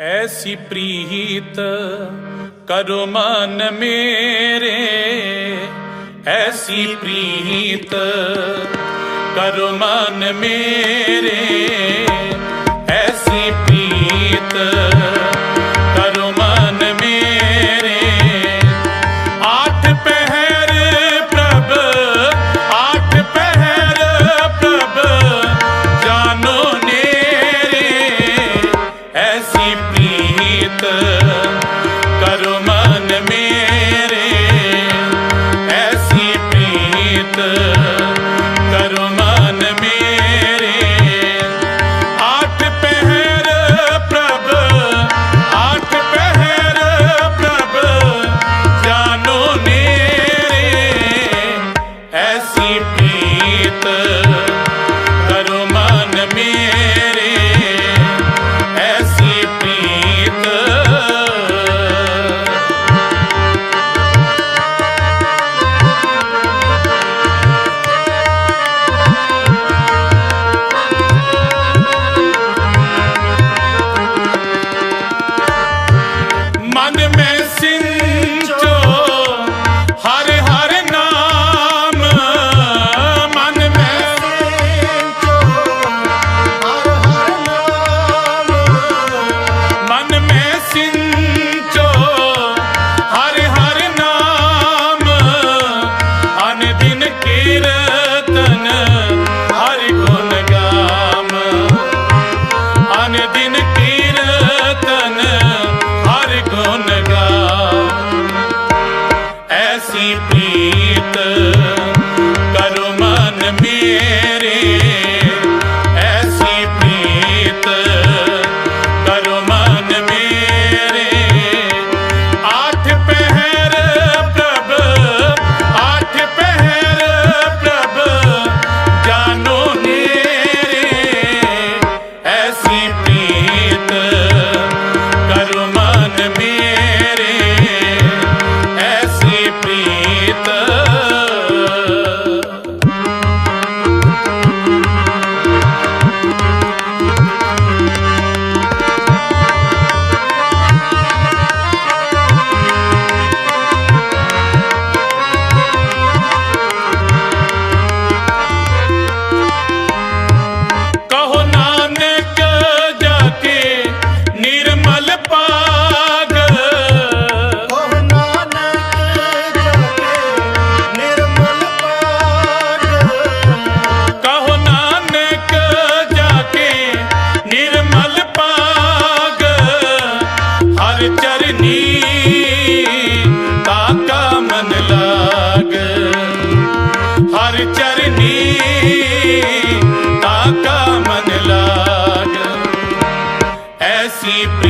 ਐਸੀ ਪ੍ਰੀਤ ਕਰੋ ਮਨ ਮੇਰੇ। ਐਸੀ ਪ੍ਰੀਤ ਕਰੋ ਮਨ ਮੇਰੇ। ਐਸੀ ਪ੍ਰੀਤ करो and the men. keep